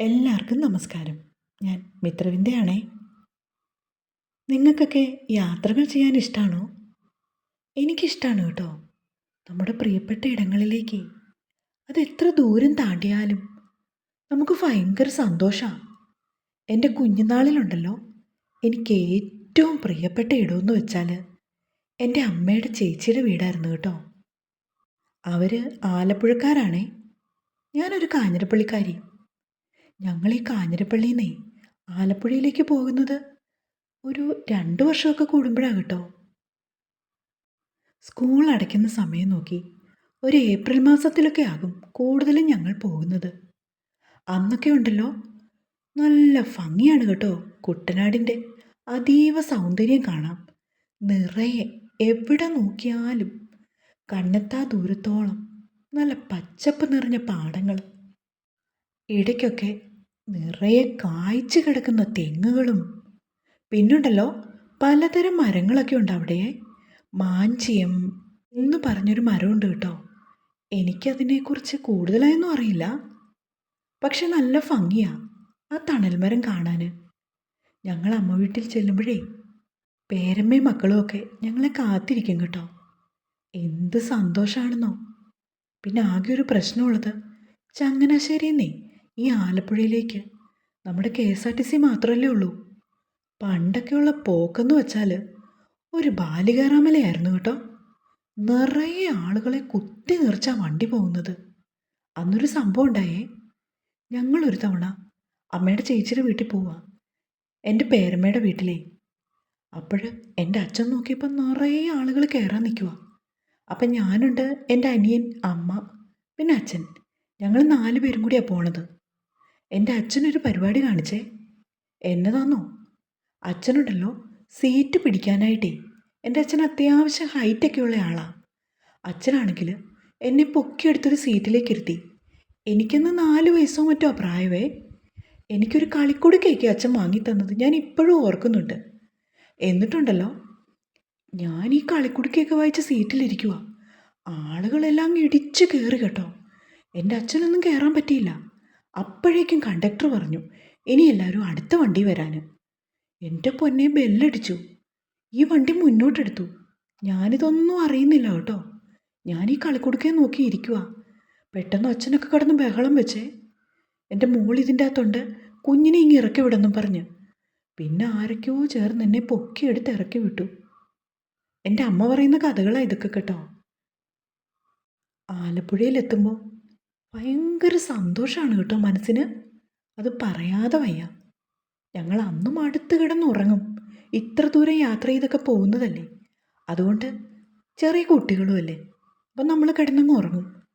എല്ലാവർക്കും നമസ്കാരം. ഞാൻ മിത്രവിന്ദയാണേ. നിങ്ങൾക്കൊക്കെ യാത്രകൾ ചെയ്യാൻ ഇഷ്ടമാണോ എനിക്കിഷ്ടമാണ് കേട്ടോ. നമ്മുടെ പ്രിയപ്പെട്ട ഇടങ്ങളിലേക്ക്. അത് എത്ര ദൂരം താണ്ടിയാലും നമുക്ക് ഭയങ്കര സന്തോഷമാണ് എന്റെ കുഞ്ഞുനാളിലുണ്ടല്ലോ. എനിക്ക് ഏറ്റവും പ്രിയപ്പെട്ട ഇടമെന്ന് വെച്ചാൽ എന്റെ അമ്മയുടെ ചേച്ചിയുടെ വീടായിരുന്നു കേട്ടോ. അവർ ആലപ്പുഴക്കാരാണേ. ഞാനൊരു കാഞ്ഞിരപ്പള്ളിക്കാരി. ഞങ്ങൾ ഈ കാഞ്ഞിരപ്പള്ളിയിൽ നിന്നേ ആലപ്പുഴയിലേക്ക് പോകുന്നത് ഒരു രണ്ട് വർഷമൊക്കെ കൂടുമ്പോഴാണ് കേട്ടോ. സ്കൂൾ അടയ്ക്കുന്ന സമയം നോക്കി ഒരു ഏപ്രിൽ മാസത്തിലൊക്കെ ആകും കൂടുതലും ഞങ്ങൾ പോകുന്നത്. അന്നൊക്കെ ഉണ്ടല്ലോ നല്ല ഭംഗിയാണ് കേട്ടോ കുട്ടനാടിന്റെ അതീവ സൗന്ദര്യം കാണാം. നിറയെ എവിടെ നോക്കിയാലും കണ്ണെത്താ ദൂരത്തോളം നല്ല പച്ചപ്പ് നിറഞ്ഞ പാടങ്ങൾ. ഇടയ്ക്കൊക്കെ നിറയെ കായ്ച്ചു കിടക്കുന്ന തെങ്ങുകളും പിന്നുണ്ടല്ലോ പലതരം മരങ്ങളൊക്കെ ഉണ്ട് അവിടെ. മാഞ്ചിയം എന്ന് പറഞ്ഞൊരു മരമുണ്ട് കേട്ടോ. എനിക്കതിനെക്കുറിച്ച് കൂടുതലായൊന്നും അറിയില്ല. പക്ഷെ നല്ല ഭംഗിയാ ആ തണൽമരം കാണാൻ ഞങ്ങൾ അമ്മ വീട്ടിൽ ചെല്ലുമ്പോഴേ പേരമ്മയും മക്കളും ഒക്കെ ഞങ്ങളെ കാത്തിരിക്കും കേട്ടോ. എന്ത് സന്തോഷമാണെന്നോ പിന്നെ ആകെ ഒരു പ്രശ്നമുള്ളത് ചങ്ങനാശ്ശേരിന്നേ ഈ ആലപ്പുഴയിലേക്ക്. നമ്മുടെ K S R T C മാത്രമല്ലേ ഉള്ളൂ. പണ്ടൊക്കെയുള്ള പോക്കെന്ന് വെച്ചാൽ ഒരു ബാലികാറാമലയായിരുന്നു കേട്ടോ. നിറയെ ആളുകളെ കുത്തി നിറച്ചാ വണ്ടി പോകുന്നത്. അന്നൊരു സംഭവം ഉണ്ടായേ. ഞങ്ങളൊരു തവണ അമ്മയുടെ ചേച്ചിയുടെ വീട്ടിൽ പോവാ. എന്റെ പേരമ്മയുടെ വീട്ടിലേ. അപ്പോൾ എന്റെ അച്ഛൻ നോക്കിയപ്പോൾ നിറയെ ആളുകൾ കയറാൻ നിൽക്കുക അപ്പം ഞാനുണ്ട് എന്റെ അനിയൻ അമ്മ പിന്നെ അച്ഛൻ. ഞങ്ങൾ നാല് പേരും കൂടിയാണ് പോണത്. എന്റെ അച്ഛനൊരു പരിപാടി കാണിച്ചേ. എന്നതാന്നോ? അച്ഛനുണ്ടല്ലോ സീറ്റ് പിടിക്കാനായിട്ടേ. എന്റെ അച്ഛൻ അത്യാവശ്യം ഹൈറ്റൊക്കെ ഉള്ള ആളാണ് അച്ഛനാണെങ്കിൽ എന്നെ പൊക്കിയെടുത്തൊരു സീറ്റിലേക്ക് ഇരുത്തി എനിക്കന്ന് നാല് വയസ്സോ മറ്റോ പ്രായമേ. എനിക്കൊരു കളിക്കുടുക്കയൊക്കെ അച്ഛൻ വാങ്ങിത്തന്നത് ഞാൻ ഇപ്പോഴും ഓർക്കുന്നുണ്ട്. എന്നിട്ടുണ്ടല്ലോ ഞാൻ ഈ കളിക്കുടുക്കയൊക്കെ വായിച്ച സീറ്റിലിരിക്കുക ആളുകളെല്ലാം ഇടിച്ച് കയറി കേട്ടോ എന്റെ അച്ഛനൊന്നും കയറാൻ പറ്റിയില്ല. അപ്പോഴേക്കും കണ്ടക്ടർ പറഞ്ഞു ഇനി എല്ലാവരും അടുത്ത വണ്ടി വരാൻ എന്റെ പൊന്നെ ബെല്ലടിച്ചു. ഈ വണ്ടി മുന്നോട്ടെടുത്തു. ഞാനിതൊന്നും അറിയുന്നില്ല കേട്ടോ. ഞാൻ ഈ കളിക്കുടുക്കയെ നോക്കി ഇരിക്കുക പെട്ടെന്ന് അച്ഛനൊക്കെ കിടന്ന് ബഹളം വെച്ചേ. എന്റെ മോൾ ഇതിന്റെ അകത്തുണ്ട്. കുഞ്ഞിനെ ഇങ്ങ് ഇറക്കി വിടെന്നും പറഞ്ഞ്. പിന്നെ ആരൊക്കെയോ ചേർന്ന് എന്നെ പൊക്കിയെടുത്ത് ഇറക്കി വിട്ടു. എന്റെ അമ്മ പറയുന്ന കഥകളാണ് ഇതൊക്കെ കേട്ടോ. ആലപ്പുഴയിലെത്തുമ്പോൾ ഭയങ്കര സന്തോഷമാണ് കേട്ടോ മനസ്സിന്. അത് പറയാതെ വയ്യ. ഞങ്ങൾ അന്നും അടുത്ത് കിടന്നുറങ്ങും. ഇത്ര ദൂരം യാത്ര ചെയ്തൊക്കെ പോകുന്നതല്ലേ? അതുകൊണ്ട് ചെറിയ കുട്ടികളുമല്ലേ? അപ്പം നമ്മൾ കിടന്നങ്ങ് ഉറങ്ങും.